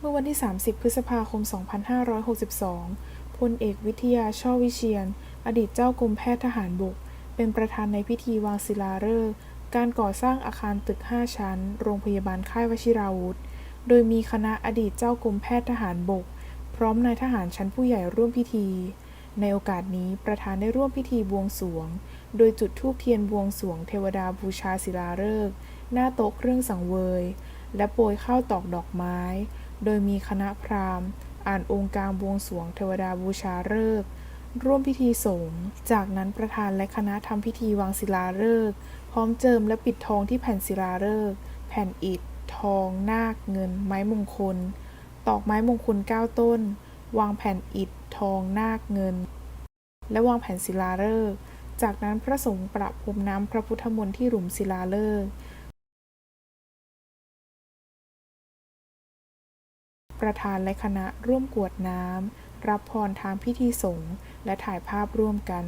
เมื่อวันที่ 30 พฤษภาคม 2562 พลเอกวิทยา ช่อวิเชียน อดีตเจ้ากรมแพทย์ทหารบก เป็นประธานในพิธีวางศิลาฤกษ์การก่อสร้างอาคารตึก 5 ชั้น โรงพยาบาลค่ายวชิราวุธ โดยมีคณะอดีตเจ้ากรมแพทย์ทหารบก พร้อมนายทหารชั้นผู้ใหญ่ร่วมพิธี ในโอกาสนี้ประธานได้ร่วมพิธีบวงสวง โดยจุดธูปเทียนบวงสวงเทวดาบูชาศิลาฤกษ์หน้าโต๊ะเครื่องสังเวย และโปรยข้าวตอกดอกไม้ โดยมีคณะพราหมณ์ อ่านองค์การบวงสวงเทวดาบูชาฤกษ์ร่วมพิธีสงฆ์จากนั้นประธานและคณะทำพิธีวางศิลาฤกษ์พร้อมเจิมและปิดทองที่แผ่นศิลาฤกษ์แผ่นอิฐ ทอง นาค เงิน ไม้มงคล ตอกไม้มงคล 9 ต้น วางแผ่นอิฐ ทอง นาค เงิน และวางแผ่นศิลาฤกษ์จากนั้นพระสงฆ์ประพรมน้ำพระพุทธมนต์ที่หลุมศิลาฤกษ์ ประธานและคณะร่วมกวดน้ำ รับพรทางพิธีสงฆ์และถ่ายภาพร่วมกัน